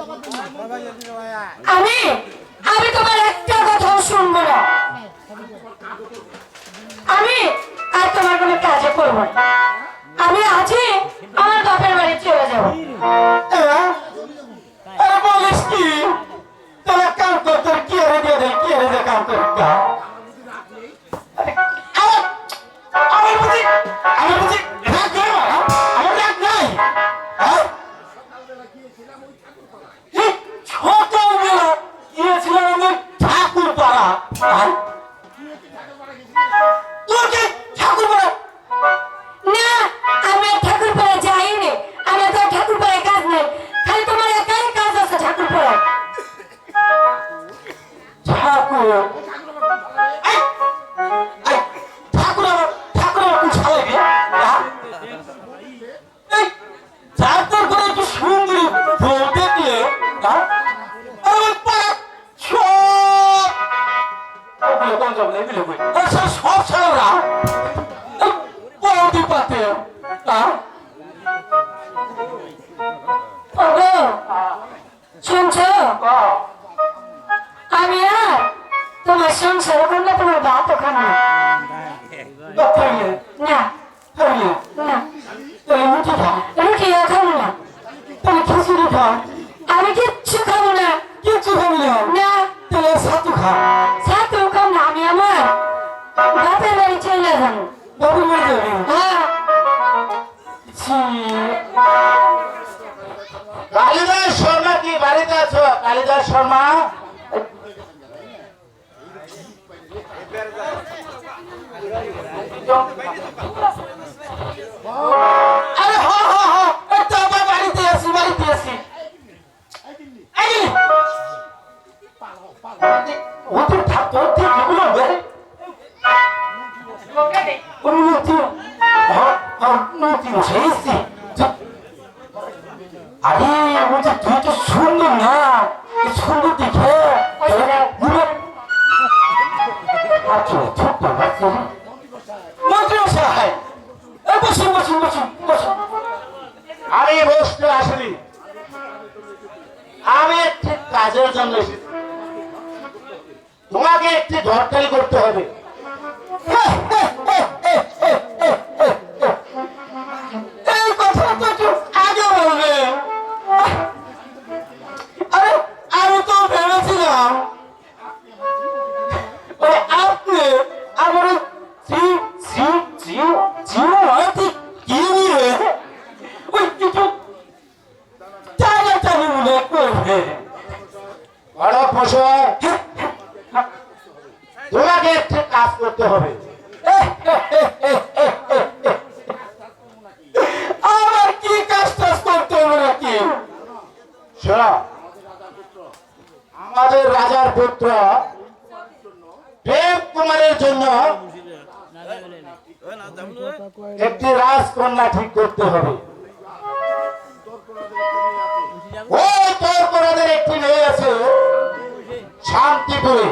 আমি আমি তোমার একটা কথাও শুনব না আমি আর তোমার কোনো কাজে করব না আমি আজই আমার বাপের বাড়ি চলে যাব বলিস কি তাহলে কাম কর তোর কি আরে দিয়ে দে কি আরে দিয়ে কাম কর গা আমার আমার বুঝি আমার বুঝি ঠাকুর এই, এই, ঠাকুর আমার ঠাকুর আমার কোন ছালে তোমার সংসার করলে তোমার ভাতও খাব না না। না। তাহলে মুঠি খা, রুটিও খাব না। তাহলে খিচুড়ি খা, আমি কিচ্ছু না। না। না। তাহলে ছাতু খা। ছাতুও খাব না আমি আমার হ্যাঁ। শর্মা কি শর্মা? আরে হ হ হ। তো আবার বাড়িতে আছি বাড়িতে আছি। এই ওতে আমি একটি কাজের জন্য তোমাকে একটি ঘরটাই করতে হবে। আরে আমি তো ভেবেছিলাম তোমাকে কাজ করতে হবে। আমার কি কাজ টাজ করতে হবে নাকি? আমাদের রাজার পুত্র প্রেম কুমারের জন্য একটি রাজকন্যা ঠিক করতে হবে। ওই শান্তিপুরে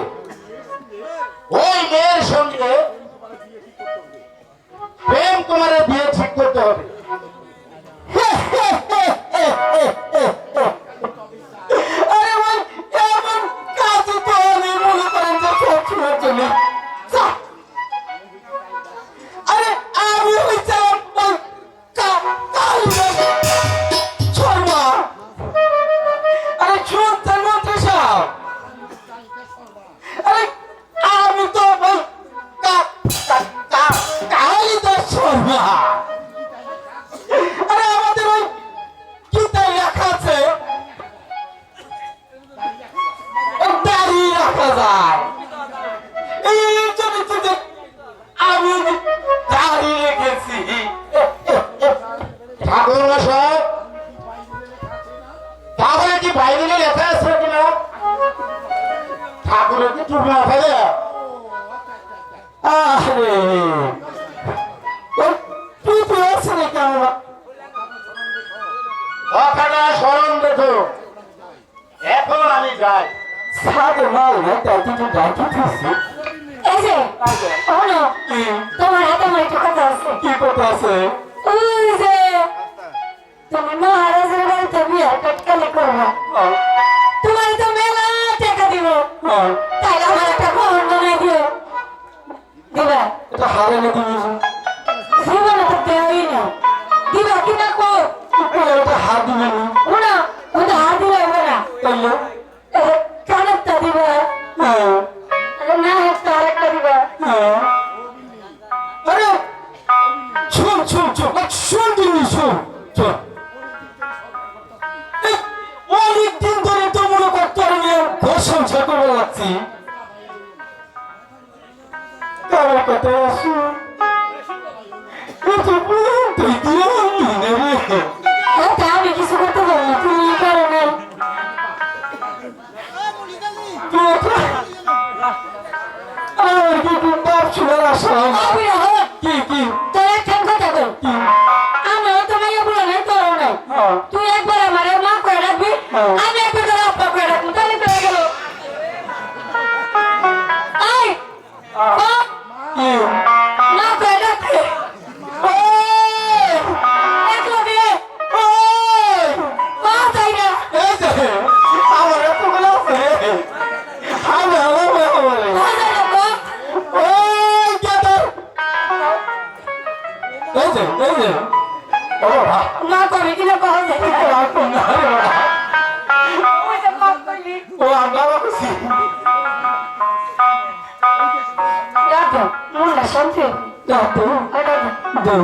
ঠাকুরের কি টুপি মাথায় দেয়? আরে। ওই টুপি আছে নাকি কথাটা স্মরণ রেখো। এখন আমি যাই। সাদে মাল না কিন্তু ডাকি দিছি। এই যে শোনো কি? তোমার হাতে আমার একটু কথা আছে। কি কথা আছে? তুমি মহারাজের বাড়িতে বিয়ে কটকালি করব? তো তাইলে আমার একটা দিও। দিবা? এটা হারে নাকি জীবনে তো দেওয়াই না। দিবা কো এটা হার দিবে আমি ঘর সংসার করে যাচ্ছি কারোর কথা আসো। কত তুই নেবে আমি কিছু করতে পারব না তুমি করো না আমার কি কি বাপ শোনার আশা আমি হোক কি কি? তোর একটা কথা কই কি? তো মাইয়া বলে নাই তোরও নাই। হ্যাঁ। তুই একবার ও করে কিনা কহ না যে ও আমরা বাকুছি রাখো মনটা শান্তি। দাও ওটা দাও